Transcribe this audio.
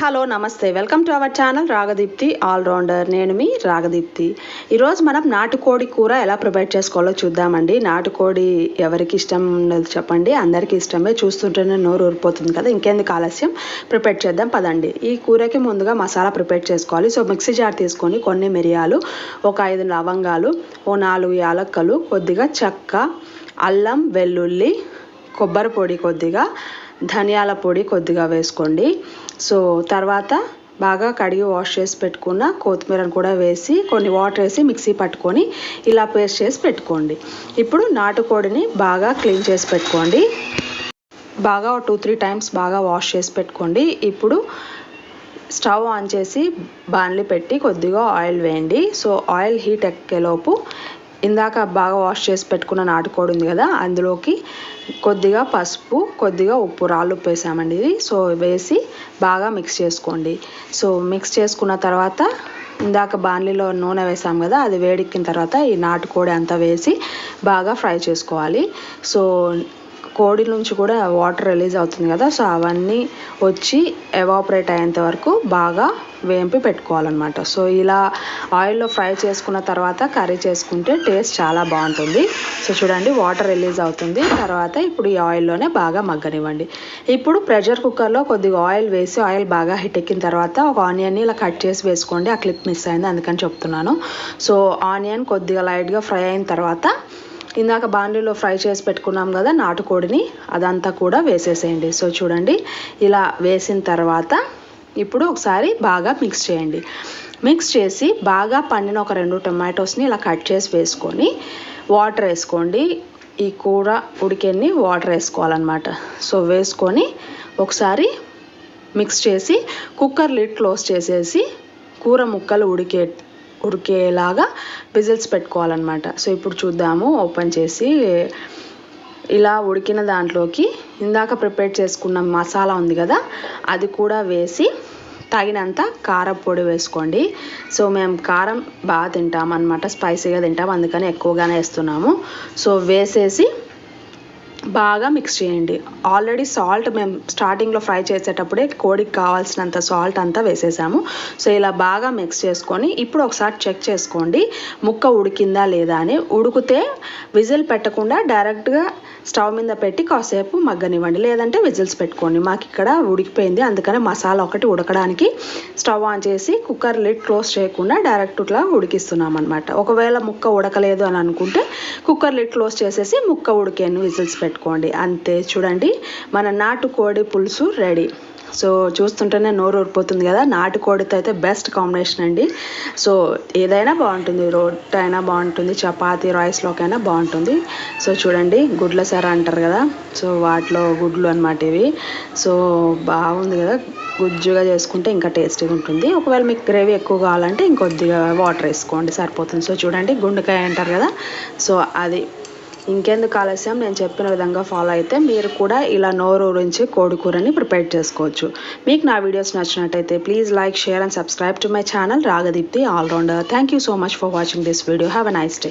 Hello నమస్తే. Welcome to our channel Ragadeepti allrounder. నేను మీ రాగదీప్తి. ఈరోజు మనం నాటుకోడి కూర ఎలా ప్రిపేర్ చేసుకోవాలో చూద్దామండి. నాటుకోడి ఎవరికి ఇష్టం ఉండదు చెప్పండి. అందరికీ ఇష్టమే. చూస్తుంటేనే నోరు ఊరిపోతుంది కదా. ఇంకెందుకు ఆలస్యం? ప్రిపేర్ చేద్దాం. పదండి. ఈ కూరకి ముందుగా మసాలా ప్రిపేర్ చేసుకోవాలి. సో మిక్సీ జార్ తీసుకొని కొన్ని మిరియాలు ఒక ఐదు లవంగాలు ఓ నాలుగు యాలక్కలు కొద్దిగా చెక్క అల్లం వెల్లుల్లి కొబ్బరి పొడి కొద్దిగా ధనియాల పొడి కొద్దిగా వేసుకోండి. సో తర్వాత బాగా కడిగి వాష్ చేసి పెట్టుకున్న కొత్తిమీరను కూడా వేసి కొన్ని వాటర్ వేసి మిక్సీ పట్టుకొని ఇలా పేస్ట్ చేసి పెట్టుకోండి. ఇప్పుడు నాటుకోడిని బాగా క్లీన్ చేసి పెట్టుకోండి. బాగా టూ త్రీ టైమ్స్ బాగా వాష్ చేసి పెట్టుకోండి. ఇప్పుడు స్టవ్ ఆన్ చేసి బాణలి పెట్టి కొద్దిగా ఆయిల్ వేయండి. సో ఆయిల్ హీట్ ఎక్కేలోపు ఇందాక బాగా వాష్ చేసి పెట్టుకున్న నాటుకోడి ఉంది కదా అందులోకి కొద్దిగా పసుపు కొద్దిగా ఉప్పు రాళ్ళు ఉప్పు వేసామండి ఇది. సో వేసి బాగా మిక్స్ చేసుకోండి. సో మిక్స్ చేసుకున్న తర్వాత ఇందాక బాణలిలో నూనె వేసాం కదా అది వేడెక్కిన తర్వాత ఈ నాటుకోడి అంతా వేసి బాగా ఫ్రై చేసుకోవాలి. సో కోడి నుంచి కూడా వాటర్ రిలీజ్ అవుతుంది కదా సో అవన్నీ వచ్చి ఎవాపరేట్ అయ్యేంత వరకు బాగా వేంపి పెట్టుకోవాలన్నమాట. సో ఇలా ఆయిల్లో ఫ్రై చేసుకున్న తర్వాత కర్రీ చేసుకుంటే టేస్ట్ చాలా బాగుంటుంది. సో చూడండి వాటర్ రిలీజ్ అవుతుంది. తర్వాత ఇప్పుడు ఈ ఆయిల్లోనే బాగా మగ్గనివ్వండి. ఇప్పుడు ప్రెషర్ కుక్కర్లో కొద్దిగా ఆయిల్ వేసి ఆయిల్ బాగా హిట్ ఎక్కిన తర్వాత ఒక ఆనియన్ని ఇలా కట్ చేసి వేసుకోండి. ఆ క్లిప్ మిస్ అయింది అందుకని చెప్తున్నాను. సో ఆనియన్ కొద్దిగా లైట్గా ఫ్రై అయిన తర్వాత ఇందాక బాండీలో ఫ్రై చేసి పెట్టుకున్నాం కదా నాటుకోడిని అదంతా కూడా వేసేసేయండి. సో చూడండి ఇలా వేసిన తర్వాత ఇప్పుడు ఒకసారి బాగా మిక్స్ చేయండి. మిక్స్ చేసి బాగా పండిన ఒక రెండు టొమాటోస్ని ఇలా కట్ చేసి వేసుకొని వాటర్ వేసుకోండి. ఈ కూర ఉడికెన్ని వాటర్ వేసుకోవాలన్నమాట. సో వేసుకొని ఒకసారి మిక్స్ చేసి కుక్కర్ లిడ్ క్లోజ్ చేసేసి కూర ముక్కలు ఉడికే ఉడికేలాగా విజిల్స్ పెట్టుకోవాలన్నమాట. సో ఇప్పుడు చూద్దాము ఓపెన్ చేసి ఇలా ఉడికిన దాంట్లోకి ఇందాక ప్రిపేర్ చేసుకున్న మసాలా ఉంది కదా అది కూడా వేసి తగినంత కారం పొడి వేసుకోండి. సో మేము కారం బాగా తింటాం అనమాట స్పైసీగా తింటాం అందుకని ఎక్కువగానే వేస్తున్నాము. సో వేసేసి బాగా మిక్స్ చేయండి. ఆల్రెడీ సాల్ట్ మేము స్టార్టింగ్లో ఫ్రై చేసేటప్పుడే కోడికి కావాల్సినంత సాల్ట్ అంతా వేసేసాము. సో ఇలా బాగా మిక్స్ చేసుకొని ఇప్పుడు ఒకసారి చెక్ చేసుకోండి. ముక్క ఉడికిందా లేదా అని. ఉడికితే విజిల్ పెట్టకుండా డైరెక్ట్గా స్టవ్ మీద పెట్టి కాసేపు మగ్గనివ్వండి. లేదంటే విజిల్స్ పెట్టుకోండి. మాకు ఇక్కడ ఉడికిపోయింది. అందుకని మసాలా ఒకటి ఉడకడానికి స్టవ్ ఆన్ చేసి కుక్కర్ లిడ్ క్లోజ్ చేయకుండా డైరెక్ట్ ఇట్లా ఉడికిస్తున్నాం అనమాట ఒకవేళ ముక్క ఉడకలేదు అని అనుకుంటే కుక్కర్ లిడ్ క్లోజ్ చేసేసి ముక్క ఉడికేను. విజిల్స్ పెట్టుకోండి. అంతే. చూడండి. మన నాటుకోడి పులుసు రెడీ. సో చూస్తుంటేనే నోరు ఊరిపోతుంది కదా. నాటుకోడితో అయితే బెస్ట్ కాంబినేషన్ అండి. సో ఏదైనా బాగుంటుంది. రొట్టె అయినా బాగుంటుంది. చపాతీ రైస్లోకైనా బాగుంటుంది. సో చూడండి గుడ్ల సర అంటారు కదా. సో వాటిలో గుడ్లు అనమాట ఇవి. సో బాగుంది కదా. గుజ్జుగా చేసుకుంటే ఇంకా టేస్టీగా ఉంటుంది. ఒకవేళ మీకు గ్రేవీ ఎక్కువ కావాలంటే ఇంకొద్దిగా వాటర్ వేసుకోండి. సరిపోతుంది. సో చూడండి గుండెకాయ అంటారు కదా. సో అది ఇంకెందుకు ఆలస్యం? నేను చెప్పిన విధంగా ఫాలో అయితే మీరు కూడా ఇలా నోరు నుంచి కోడికూరని ప్రిపేర్ చేసుకోవచ్చు. మీకు నా వీడియోస్ నచ్చినట్టయితే please like share and subscribe to my channel Ragadeepti allrounder thank you so much for watching this video have a nice day